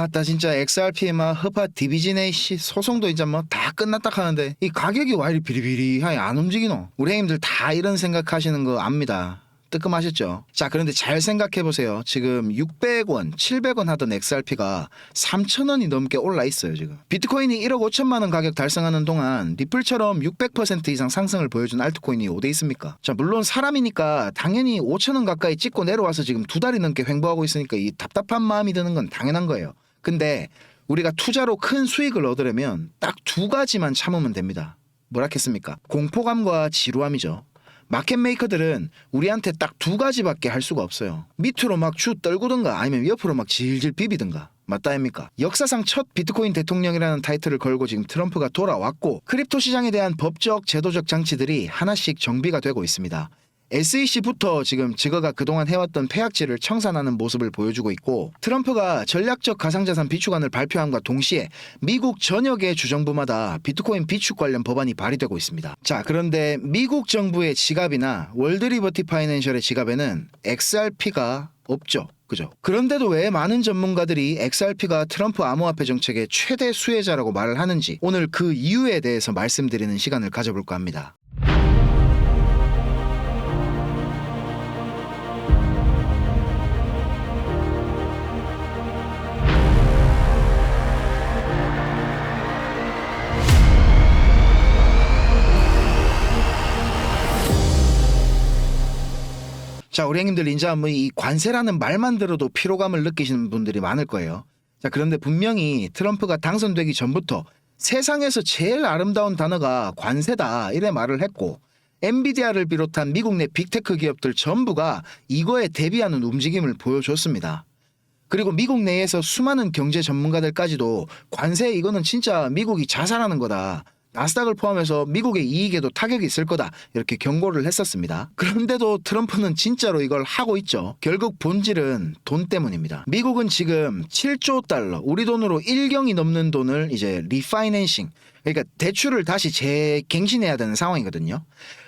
아따 진짜 XRP에 막 허파 디비진의 씨 소송도 이제 뭐 다 끝났다 하는데 이 가격이 와 이리 비리비리하게 안 움직이노 우리 형님들 다 이런 생각하시는 거 압니다 뜨끔하셨죠? 자, 그런데 잘 생각해 보세요. 지금 600원, 700원 하던 XRP가 3,000원이 넘게 올라 있어요, 지금. 비트코인이 1억 5천만 원 가격 달성하는 동안 리플처럼 600% 이상 상승을 보여준 알트코인이 어디 있습니까? 자, 물론 사람이니까 당연히 5천원 가까이 찍고 내려와서 지금 두 달이 넘게 횡보하고 있으니까 이 답답한 마음이 드는 건 당연한 거예요. 근데 우리가 투자로 큰 수익을 얻으려면 딱 두 가지만 참으면 됩니다. 뭐라겠습니까? 공포감과 지루함이죠. 마켓 메이커들은 우리한테 딱 두 가지밖에 할 수가 없어요. 밑으로 막 주 떨구든가 아니면 옆으로 막 질질 비비든가. 맞다 아닙니까? 역사상 첫 비트코인 대통령이라는 타이틀을 걸고 지금 트럼프가 돌아왔고 크립토 시장에 대한 법적 제도적 장치들이 하나씩 정비가 되고 있습니다. SEC부터 지금 증거가 그동안 해왔던 폐악질을 청산하는 모습을 보여주고 있고 트럼프가 전략적 가상자산 비축안을 발표함과 동시에 미국 전역의 주정부마다 비트코인 비축 관련 법안이 발의되고 있습니다. 자 그런데 미국 정부의 지갑이나 월드리버티 파이낸셜의 지갑에는 XRP가 없죠. 그죠? 그런데도 왜 많은 전문가들이 XRP가 트럼프 암호화폐 정책의 최대 수혜자라고 말을 하는지 오늘 그 이유에 대해서 말씀드리는 시간을 가져볼까 합니다. 자, 우리 형님들 이제 뭐이 관세라는 말만 들어도 피로감을 느끼시는 분들이 많을 거예요. 자, 그런데 분명히 트럼프가 당선되기 전부터 세상에서 제일 아름다운 단어가 관세다 이래 말을 했고 엔비디아를 비롯한 미국 내 빅테크 기업들 전부가 이거에 대비하는 움직임을 보여줬습니다. 그리고 미국 내에서 수많은 경제 전문가들까지도 관세 이거는 진짜 미국이 자살하는 거다. 나스닥을 포함해서 미국의 이익에도 타격이 있을 거다 이렇게 경고를 했었습니다. 그런데도 트럼프는 진짜로 이걸 하고 있죠. 결국 본질은 돈 때문입니다. 미국은 지금 7조 달러, 우리 돈으로 1경이 넘는 돈을 이제 리파이낸싱, 그러니까 대출을 다시 재갱신해야 되는 상황이거든요.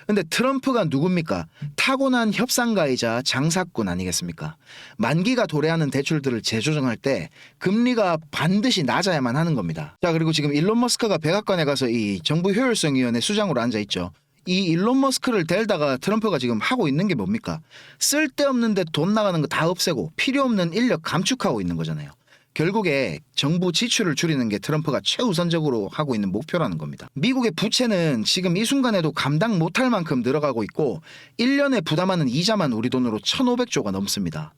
근데 트럼프가 누굽니까? 타고난 협상가이자 장사꾼 아니겠습니까? 만기가 도래하는 대출들을 재조정할 때 금리가 반드시 낮아야만 하는 겁니다. 자, 그리고 지금 일론 머스크가 백악관에 가서 이 정부 효율성 위원회 수장으로 앉아 있죠. 이 일론 머스크를 댈다가 트럼프가 지금 하고 있는 게 뭡니까? 쓸데없는데 돈 나가는 거 다 없애고 필요 없는 인력 감축하고 있는 거잖아요. 결국에 정부 지출을 줄이는 게 트럼프가 최우선적으로 하고 있는 목표라는 겁니다. 미국의 부채는 지금 이 순간에도 감당 못할 만큼 늘어가고 있고 1년에 부담하는 이자만 우리 돈으로 1,500조가 넘습니다.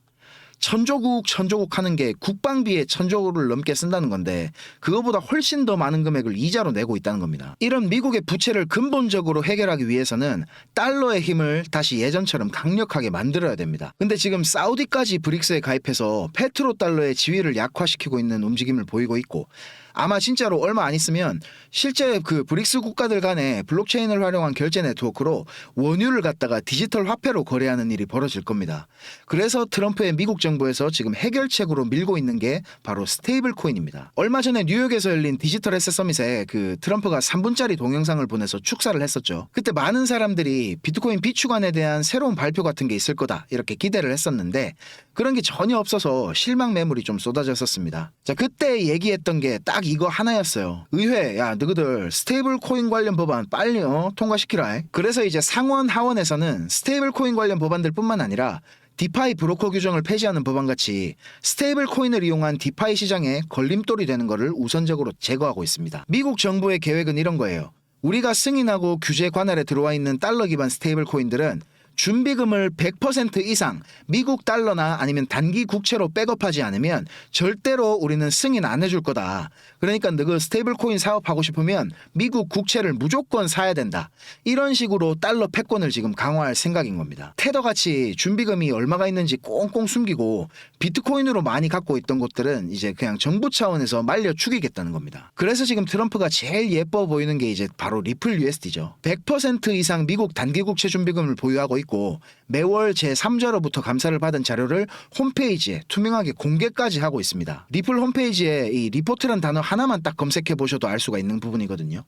천조국 천조국 하는 게 국방비에 천조를 넘게 쓴다는 건데 그거보다 훨씬 더 많은 금액을 이자로 내고 있다는 겁니다. 이런 미국의 부채를 근본적으로 해결하기 위해서는 달러의 힘을 다시 예전처럼 강력하게 만들어야 됩니다. 근데 지금 사우디까지 브릭스에 가입해서 페트로 달러의 지위를 약화시키고 있는 움직임을 보이고 있고 아마 진짜로 얼마 안 있으면 실제 그 브릭스 국가들 간에 블록체인을 활용한 결제 네트워크로 원유를 갖다가 디지털 화폐로 거래하는 일이 벌어질 겁니다. 그래서 트럼프의 미국 정부에서 지금 해결책으로 밀고 있는 게 바로 스테이블 코인입니다. 얼마 전에 뉴욕에서 열린 디지털 에셋 서밋에 그 트럼프가 3분짜리 동영상을 보내서 축사를 했었죠. 그때 많은 사람들이 비트코인 비축안에 대한 새로운 발표 같은 게 있을 거다 이렇게 기대를 했었는데 그런 게 전혀 없어서 실망 매물이 좀 쏟아졌었습니다. 자, 그때 얘기했던 게 딱 이거 하나였어요. 의회, 야, 너희들 스테이블 코인 관련 법안 빨리 어, 통과시키라. 그래서 이제 상원 하원에서는 스테이블 코인 관련 법안들 뿐만 아니라 디파이 브로커 규정을 폐지하는 법안 같이 스테이블 코인을 이용한 디파이 시장에 걸림돌이 되는 것을 우선적으로 제거하고 있습니다. 미국 정부의 계획은 이런 거예요. 우리가 승인하고 규제 관할에 들어와 있는 달러 기반 스테이블 코인들은 준비금을 100% 이상 미국 달러나 아니면 단기 국채로 백업하지 않으면 절대로 우리는 승인 안 해줄 거다. 그러니까 너그 스테이블 코인 사업하고 싶으면 미국 국채를 무조건 사야 된다. 이런 식으로 달러 패권을 지금 강화할 생각인 겁니다. 테더 같이 준비금이 얼마가 있는지 꽁꽁 숨기고 비트코인으로 많이 갖고 있던 곳들은 이제 그냥 정부 차원에서 말려 죽이겠다는 겁니다. 그래서 지금 트럼프가 제일 예뻐 보이는 게 이제 바로 리플 USD죠. 100% 이상 미국 단기 국채 준비금을 보유하고 있고 以降 매월 제3자로부터 감사를 받은 자료를 홈페이지에 투명하게 공개까지 하고 있습니다. 리플 홈페이지에 이 리포트란 단어 하나만 딱 검색해 보셔도 알 수가 있는 부분이거든요.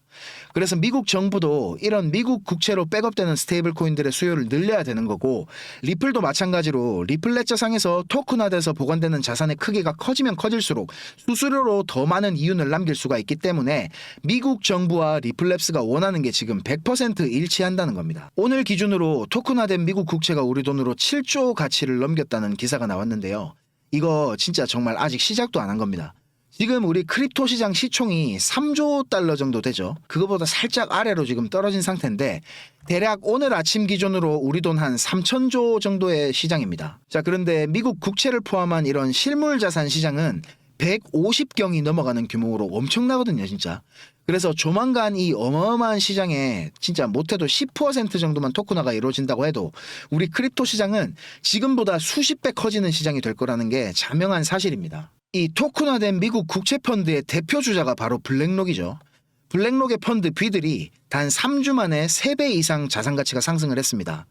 그래서 미국 정부도 이런 미국 국채로 백업되는 스테이블 코인들의 수요를 늘려야 되는 거고 리플도 마찬가지로 리플 레저상에서 토큰화돼서 보관되는 자산의 크기가 커지면 커질수록 수수료로 더 많은 이윤을 남길 수가 있기 때문에 미국 정부와 리플랩스가 원하는 게 지금 100% 일치한다는 겁니다. 오늘 기준으로 토큰화된 미국 국채 가 우리 돈으로 7조 가치를 넘겼다는 기사가 나왔는데요. 이거 진짜 정말 아직 시작도 안 한 겁니다. 지금 우리 크립토 시장 시총이 3조 달러 정도 되죠. 그거보다 살짝 아래로 지금 떨어진 상태인데 대략 오늘 아침 기준으로 우리 돈 한 3천조 정도의 시장입니다. 자, 그런데 미국 국채를 포함한 이런 실물 자산 시장은 150경이 넘어가는 규모로 엄청나거든요, 진짜. 그래서 조만간 이 어마어마한 시장에 진짜 못해도 10% 정도만 토큰화가 이루어진다고 해도 우리 크립토 시장은 지금보다 수십 배 커지는 시장이 될 거라는 게 자명한 사실입니다. 이 토큰화된 미국 국채 펀드의 대표 주자가 바로 블랙록이죠. 블랙록의 펀드 B들이 단 3주 만에 3배 이상 자산 가치가 상승을 했습니다.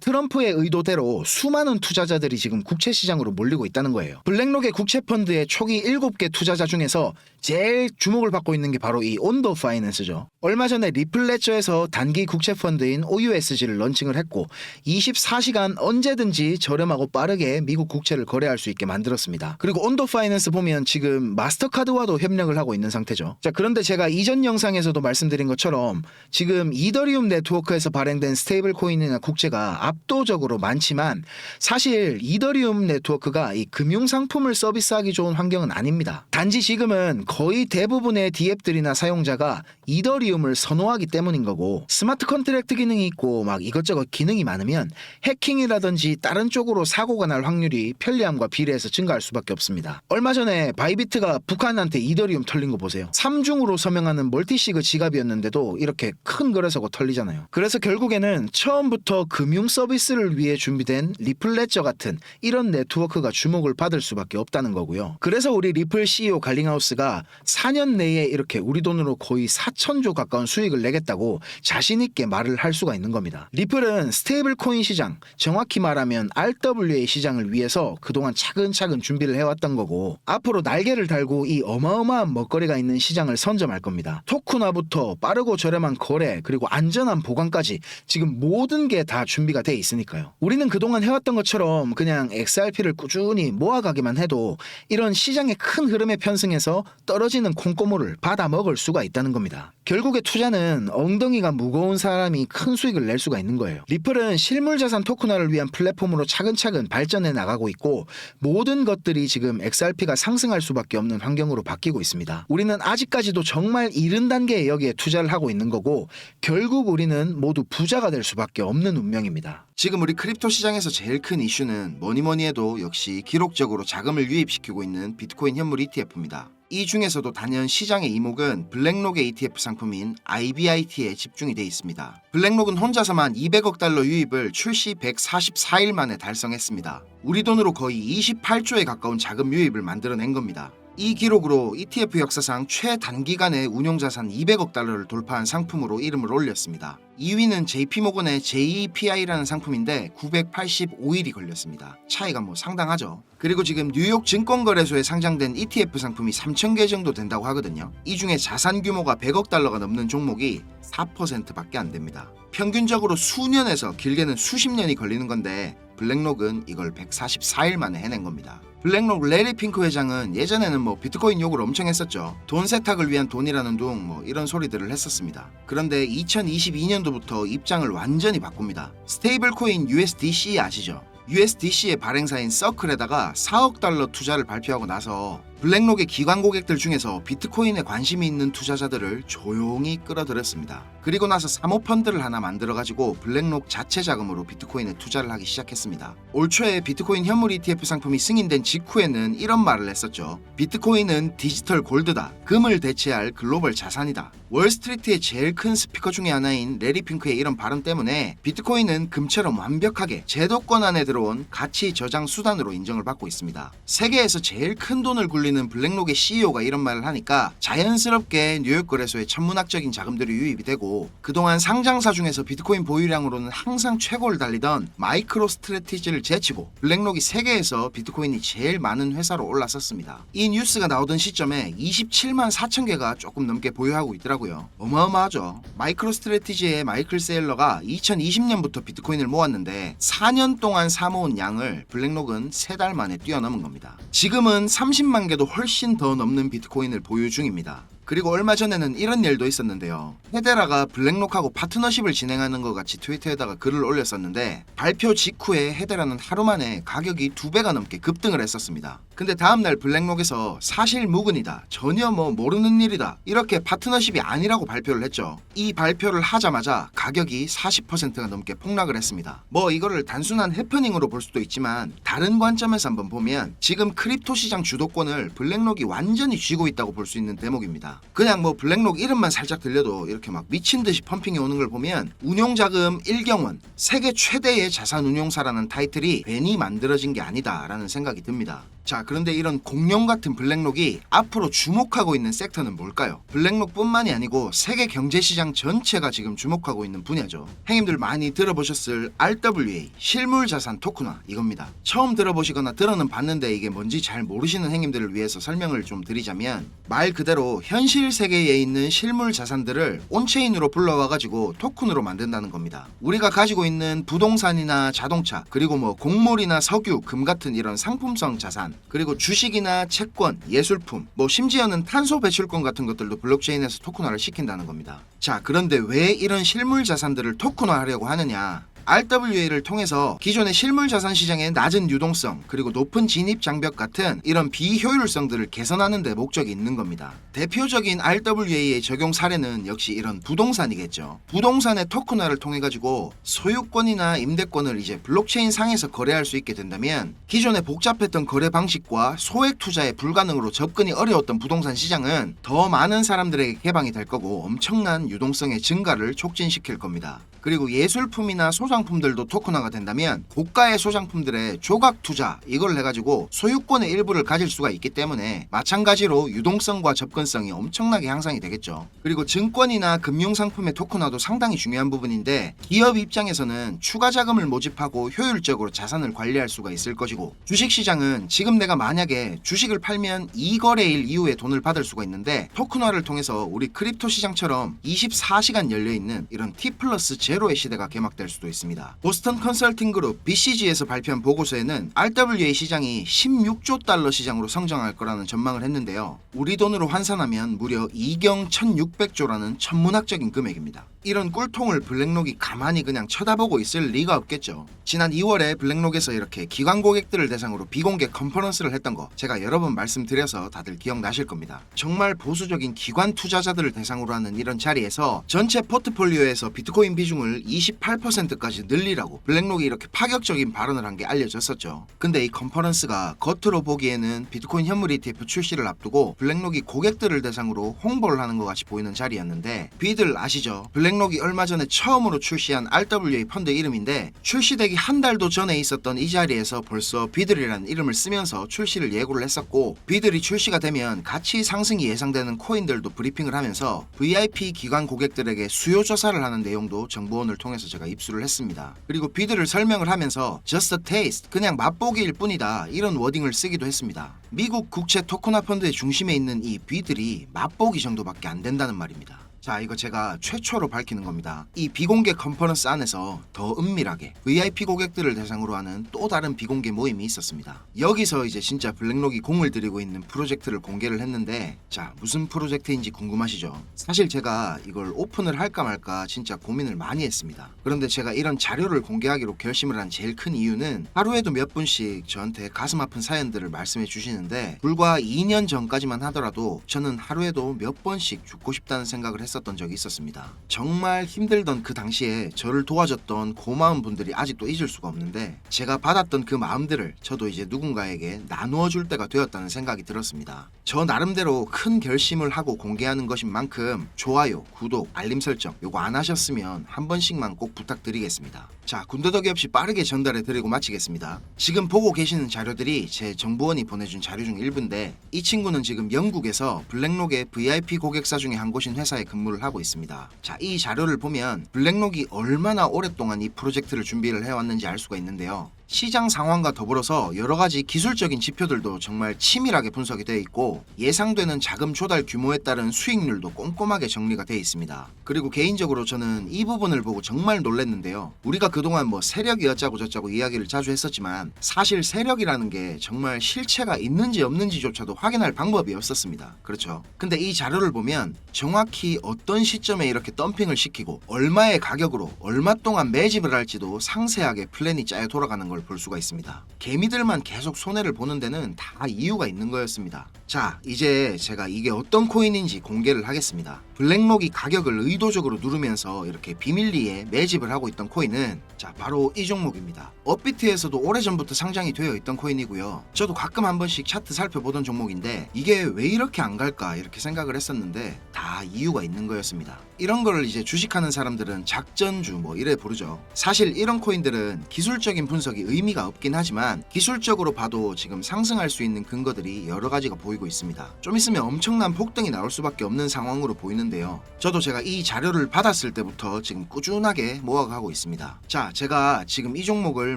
트럼프의 의도대로 수많은 투자자들이 지금 국채 시장으로 몰리고 있다는 거예요. 블랙록의 국채 펀드의 초기 7개 투자자 중에서 제일 주목을 받고 있는 게 바로 이 온도 파이낸스죠. 얼마 전에 리플레저에서 단기 국채 펀드인 OUSG를 런칭을 했고 24시간 언제든지 저렴하고 빠르게 미국 국채를 거래할 수 있게 만들었습니다. 그리고 온도 파이낸스 보면 지금 마스터카드와도 협력을 하고 있는 상태죠. 자, 그런데 제가 이전 영상에서도 말씀드린 것처럼 지금 이더리움 네트워크에서 발행된 스테이블 코인이나 국채가 압도적으로 많지만 사실 이더리움 네트워크가 이 금융 상품을 서비스하기 좋은 환경은 아닙니다. 단지 지금은 거의 대부분의 디앱들이나 사용자가 이더리움을 선호하기 때문인 거고 스마트 컨트랙트 기능이 있고 막 이것저것 기능이 많으면 해킹이라든지 다른 쪽으로 사고가 날 확률이 편리함과 비례해서 증가할 수밖에 없습니다. 얼마 전에 바이비트가 북한한테 이더리움 털린 거 보세요. 3중으로 서명하는 멀티시그 지갑이었는데도 이렇게 큰 거래소가 털리잖아요. 그래서 결국에는 처음부터 금융 서비스를 위해 준비된 리플레저 같은 이런 네트워크가 주목을 받을 수밖에 없다는 거고요. 그래서 우리 리플 CEO 갈링하우스가 4년 내에 이렇게 우리 돈으로 거의 4천조 가까운 수익을 내겠다고 자신 있게 말을 할 수가 있는 겁니다. 리플은 스테이블 코인 시장, 정확히 말하면 RWA 시장을 위해서 그동안 차근차근 준비를 해왔던 거고 앞으로 날개를 달고 이 어마어마한 먹거리가 있는 시장을 선점할 겁니다. 토큰화부터 빠르고 저렴한 거래 그리고 안전한 보관까지 지금 모든 게 다 준비가 돼 있으니까요. 우리는 그동안 해왔던 것처럼 그냥 XRP를 꾸준히 모아가기만 해도 이런 시장의 큰 흐름에 편승해서 떨어지는 콩고물을 받아 먹을 수가 있다는 겁니다. 결국에 투자는 엉덩이가 무거운 사람이 큰 수익을 낼 수가 있는 거예요. 리플은 실물 자산 토큰화를 위한 플랫폼으로 차근차근 발전해 나가고 있고 모든 것들이 지금 XRP가 상승할 수밖에 없는 환경으로 바뀌고 있습니다. 우리는 아직까지도 정말 이른 단계에 여기에 투자를 하고 있는 거고 결국 우리는 모두 부자가 될 수밖에 없는 운명입 지금 우리 크립토 시장에서 제일 큰 이슈는 뭐니 뭐니 해도 역시 기록적으로 자금을 유입시키고 있는 비트코인 현물 ETF입니다. 이 중에서도 단연 시장의 이목은 블랙록의 ETF 상품인 IBIT에 집중이 돼 있습니다. 블랙록은 혼자서만 200억 달러 유입을 출시 144일 만에 달성했습니다. 우리 돈으로 거의 28조에 가까운 자금 유입을 만들어낸 겁니다. 이 기록으로 ETF 역사상 최단기간에 운용자산 200억 달러를 돌파한 상품으로 이름을 올렸습니다. 2위는 JP모건의 JEPI라는 상품인데 985일이 걸렸습니다. 차이가 뭐 상당하죠. 그리고 지금 뉴욕 증권거래소에 상장된 ETF 상품이 3,000개 정도 된다고 하거든요. 이 중에 자산 규모가 100억 달러가 넘는 종목이 4%밖에 안 됩니다. 평균적으로 수년에서 길게는 수십 년이 걸리는 건데 블랙록은 이걸 144일 만에 해낸 겁니다. 블랙록 레리 핑크 회장은 예전에는 뭐 비트코인 욕을 엄청 했었죠. 돈 세탁을 위한 돈이라는 둥 뭐 이런 소리들을 했었습니다. 그런데 2022년도부터 입장을 완전히 바꿉니다. 스테이블 코인 USDC 아시죠? USDC의 발행사인 서클에다가 4억 달러 투자를 발표하고 나서 블랙록의 기관 고객들 중에서 비트코인에 관심이 있는 투자자들을 조용히 끌어들였습니다. 그리고 나서 사모펀드를 하나 만들어가지고 블랙록 자체 자금으로 비트코인에 투자를 하기 시작했습니다. 올 초에 비트코인 현물 ETF 상품이 승인된 직후에는 이런 말을 했었죠. 비트코인은 디지털 골드다. 금을 대체할 글로벌 자산이다. 월스트리트의 제일 큰 스피커 중에 하나인 레리 핑크의 이런 발언 때문에 비트코인은 금처럼 완벽하게 제도권 안에 들어온 가치 저장 수단으로 인정을 받고 있습니다. 세계에서 제일 큰 돈을 굴리는 불리는 블랙록의 CEO가 이런 말을 하니까 자연스럽게 뉴욕 거래소에 천문학적인 자금들이 유입이 되고 그동안 상장사 중에서 비트코인 보유량으로는 항상 최고를 달리던 마이크로 스트레티지를 제치고 블랙록이 세계에서 비트코인이 제일 많은 회사로 올라섰습니다. 이 뉴스가 나오던 시점에 27만 4천 개가 조금 넘게 보유하고 있더라고요. 어마어마하죠. 마이크로 스트레티지의 마이클 세일러가 2020년부터 비트코인을 모았는데 4년 동안 사모은 양을 블랙록은 3달 만에 뛰어넘은 겁니다. 지금은 30만 개도 훨씬 더 넘는 비트코인을 보유 중입니다. 그리고 얼마 전에는 이런 일도 있었는데요. 헤데라가 블랙록하고 파트너십을 진행하는 것 같이 트위터에다가 글을 올렸었는데 발표 직후에 헤데라는 하루 만에 가격이 두 배가 넘게 급등을 했었습니다. 근데 다음날 블랙록에서 사실 무근이다. 전혀 뭐 모르는 일이다. 이렇게 파트너십이 아니라고 발표를 했죠. 이 발표를 하자마자 가격이 40%가 넘게 폭락을 했습니다. 뭐 이거를 단순한 해프닝으로 볼 수도 있지만 다른 관점에서 한번 보면 지금 크립토 시장 주도권을 블랙록이 완전히 쥐고 있다고 볼 수 있는 대목입니다. 그냥 뭐 블랙록 이름만 살짝 들려도 이렇게 막 미친 듯이 펌핑이 오는 걸 보면 운용 자금 1경원 세계 최대의 자산 운용사라는 타이틀이 괜히 만들어진 게 아니다라는 생각이 듭니다. 자, 그런데 이런 공룡 같은 블랙록이 앞으로 주목하고 있는 섹터는 뭘까요? 블랙록뿐만이 아니고 세계 경제 시장 전체가 지금 주목하고 있는 분야죠. 행님들 많이 들어보셨을 RWA 실물 자산 토큰화 이겁니다. 처음 들어보시거나 들어는 봤는데 이게 뭔지 잘 모르시는 행님들을 위해서 설명을 좀 드리자면 말 그대로 현실 세계에 있는 실물 자산들을 온체인으로 불러와 가지고 토큰으로 만든다는 겁니다. 우리가 가지고 있는 부동산이나 자동차 그리고 뭐 곡물이나 석유, 금 같은 이런 상품성 자산 그리고 주식이나 채권, 예술품, 뭐 심지어는 탄소 배출권 같은 것들도 블록체인에서 토큰화를 시킨다는 겁니다. 자, 그런데 왜 이런 실물 자산들을 토큰화하려고 하느냐? RWA를 통해서 기존의 실물 자산 시장의 낮은 유동성 그리고 높은 진입 장벽 같은 이런 비효율성들을 개선하는 데 목적이 있는 겁니다. 대표적인 RWA의 적용 사례는 역시 이런 부동산이겠죠. 부동산의 토큰화를 통해 가지고 소유권이나 임대권을 이제 블록체인 상에서 거래할 수 있게 된다면 기존의 복잡했던 거래 방식과 소액 투자에 불가능으로 접근이 어려웠던 부동산 시장은 더 많은 사람들에게 개방이 될 거고 엄청난 유동성의 증가를 촉진시킬 겁니다. 그리고 예술품이나 소장 품들도 토큰화가 된다면 고가의 소장품들의 조각 투자 이걸 해가지고 소유권의 일부를 가질 수가 있기 때문에 마찬가지로 유동성과 접근성이 엄청나게 향상이 되겠죠. 그리고 증권이나 금융상품의 토큰화도 상당히 중요한 부분인데 기업 입장에서는 추가 자금을 모집하고 효율적으로 자산을 관리할 수가 있을 것이고 주식시장은 지금 내가 만약에 주식을 팔면 이 거래일 이후에 돈을 받을 수가 있는데 토큰화를 통해서 우리 크립토 시장처럼 24시간 열려 있는 이런 T 플러스 제로의 시대가 개막될 수도 있습니다. 보스턴 컨설팅 그룹 BCG에서 발표한 보고서에는 RWA 시장이 16조 달러 시장으로 성장할 거라는 전망을 했는데요. 우리 돈으로 환산하면 무려 2경 1600조라는 천문학적인 금액입니다. 이런 꿀통을 블랙록이 가만히 그냥 쳐다보고 있을 리가 없겠죠. 지난 2월에 블랙록에서 이렇게 기관 고객들을 대상으로 비공개 컨퍼런스를 했던 거 제가 여러 번 말씀드려서 다들 기억나실 겁니다. 정말 보수적인 기관 투자자들을 대상으로 하는 이런 자리에서 전체 포트폴리오에서 비트코인 비중을 28%까지 늘리라고 블랙록이 이렇게 파격적인 발언을 한 게 알려졌었죠. 근데 이 컨퍼런스가 겉으로 보기에는 비트코인 현물 ETF 출시를 앞두고 블랙록이 고객들을 대상으로 홍보를 하는 것 같이 보이는 자리였는데 비들 아시죠? 블랙 록이 얼마 전에 처음으로 출시한 RWA 펀드 이름인데 출시되기 한 달도 전에 있었던 이 자리에서 벌써 비들이라는 이름을 쓰면서 출시를 예고를 했었고 비들이 출시가 되면 가치 상승이 예상되는 코인들도 브리핑을 하면서 VIP 기관 고객들에게 수요 조사를 하는 내용도 정보원을 통해서 제가 입수를 했습니다. 그리고 비들을 설명을 하면서 just a taste 그냥 맛보기일 뿐이다 이런 워딩을 쓰기도 했습니다. 미국 국채 토큰화 펀드의 중심에 있는 이 비들이 맛보기 정도밖에 안 된다는 말입니다. 자, 이거 제가 최초로 밝히는 겁니다. 이 비공개 컨퍼런스 안에서 더 은밀하게 VIP 고객들을 대상으로 하는 또 다른 비공개 모임이 있었습니다. 여기서 이제 진짜 블랙록이 공을 들이고 있는 프로젝트를 공개를 했는데, 자, 무슨 프로젝트인지 궁금하시죠? 사실 제가 이걸 오픈을 할까 말까 진짜 고민을 많이 했습니다. 그런데 제가 이런 자료를 공개하기로 결심을 한 제일 큰 이유는 하루에도 몇 분씩 저한테 가슴 아픈 사연들을 말씀해 주시는데, 불과 2년 전까지만 하더라도 저는 하루에도 몇 번씩 죽고 싶다는 생각을 했었 했었던 적이 있었습니다. 정말 힘들던 그 당시에 저를 도와줬던 고마운 분들이 아직도 잊을 수가 없는데 제가 받았던 그 마음들을 저도 이제 누군가에게 나누어 줄 때가 되었다는 생각이 들었습니다. 저 나름대로 큰 결심을 하고 공개하는 것인 만큼 좋아요, 구독, 알림 설정 요거 안 하셨으면 한 번씩만 꼭 부탁드리겠습니다. 자, 군더더기 없이 빠르게 전달해 드리고 마치겠습니다. 지금 보고 계시는 자료들이 제 정보원이 보내준 자료 중 일부인데 이 친구는 지금 영국에서 블랙록의 VIP 고객사 중에 한 곳인 회사에 근무 를 하고 있습니다. 자, 이 자료를 보면 블랙록이 얼마나 오랫동안 이 프로젝트를 준비를 해왔는지 알 수가 있는데요. 시장 상황과 더불어서 여러 가지 기술적인 지표들도 정말 치밀하게 분석이 되어 있고 예상되는 자금 조달 규모에 따른 수익률도 꼼꼼하게 정리가 되어 있습니다. 그리고 개인적으로 저는 이 부분을 보고 정말 놀랐는데요. 우리가 그동안 뭐 세력이 어쩌고 저쩌고 이야기를 자주 했었지만 사실 세력이라는 게 정말 실체가 있는지 없는지조차도 확인할 방법이 없었습니다. 그렇죠. 근데 이 자료를 보면 정확히 어떤 시점에 이렇게 덤핑을 시키고 얼마의 가격으로 얼마 동안 매집을 할지도 상세하게 플랜이 짜여 돌아가는 걸볼 수가 있습니다. 개미들만 계속 손해를 보는 데는 다 이유가 있는 거였습니다. 자, 이제 제가 이게 어떤 코인인지 공개를 하겠습니다. 블랙록이 가격을 의도적으로 누르면서 이렇게 비밀리에 매집을 하고 있던 코인은 자, 바로 이 종목입니다. 업비트에서도 오래전부터 상장이 되어 있던 코인이고요. 저도 가끔 한 번씩 차트 살펴보던 종목인데 이게 왜 이렇게 안 갈까 이렇게 생각을 했었는데 다 이유가 있는 거였습니다. 이런 걸 이제 주식하는 사람들은 작전주 뭐 이래 부르죠. 사실 이런 코인들은 기술적인 분석이 의미가 없긴 하지만 기술적으로 봐도 지금 상승할 수 있는 근거들이 여러 가지가 보이고 있습니다. 좀 있으면 엄청난 폭등이 나올 수밖에 없는 상황으로 보이는데요. 저도 제가 이 자료를 받았을 때부터 지금 꾸준하게 모아가고 있습니다. 자, 제가 지금 이 종목을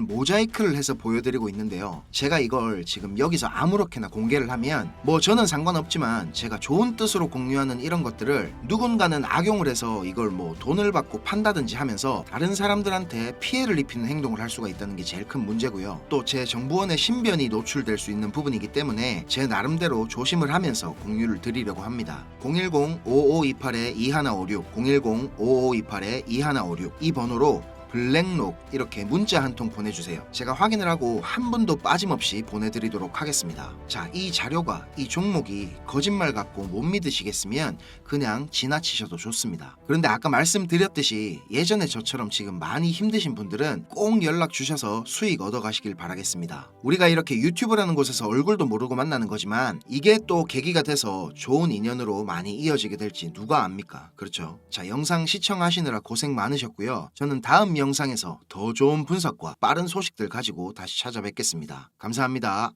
모자이크를 해서 보여드리고 있는데요. 제가 이걸 지금 여기서 아무렇게나 공개를 하면 뭐 저는 상관없지만 제가 좋은 뜻으로 공유하는 이런 것들을 누군가는 악용을 해서 이걸 뭐 돈을 받고 판다든지 하면서 다른 사람들한테 피해를 입히는 행동을 할 수가 있다는 게 제일 큰 문제고요. 또 제 정보원의 신변이 노출될 수 있는 부분이기 때문에 제 나름대로 조심을 하면서 공유를 드리려고 합니다. 010-5528-2156, 010-5528-2156 이 번호로 블랙록 이렇게 문자 한 통 보내주세요. 제가 확인을 하고 한 분도 빠짐없이 보내드리도록 하겠습니다. 자, 이 자료가 이 종목이 거짓말 같고 못 믿으시겠으면 그냥 지나치셔도 좋습니다. 그런데 아까 말씀드렸듯이 예전에 저처럼 지금 많이 힘드신 분들은 꼭 연락 주셔서 수익 얻어 가시길 바라겠습니다. 우리가 이렇게 유튜브라는 곳에서 얼굴도 모르고 만나는 거지만 이게 또 계기가 돼서 좋은 인연으로 많이 이어지게 될지 누가 압니까? 그렇죠. 자, 영상 시청하시느라 고생 많으셨고요. 저는 다음 영상에서 더 좋은 분석과 빠른 소식들 가지고 다시 찾아뵙겠습니다. 감사합니다.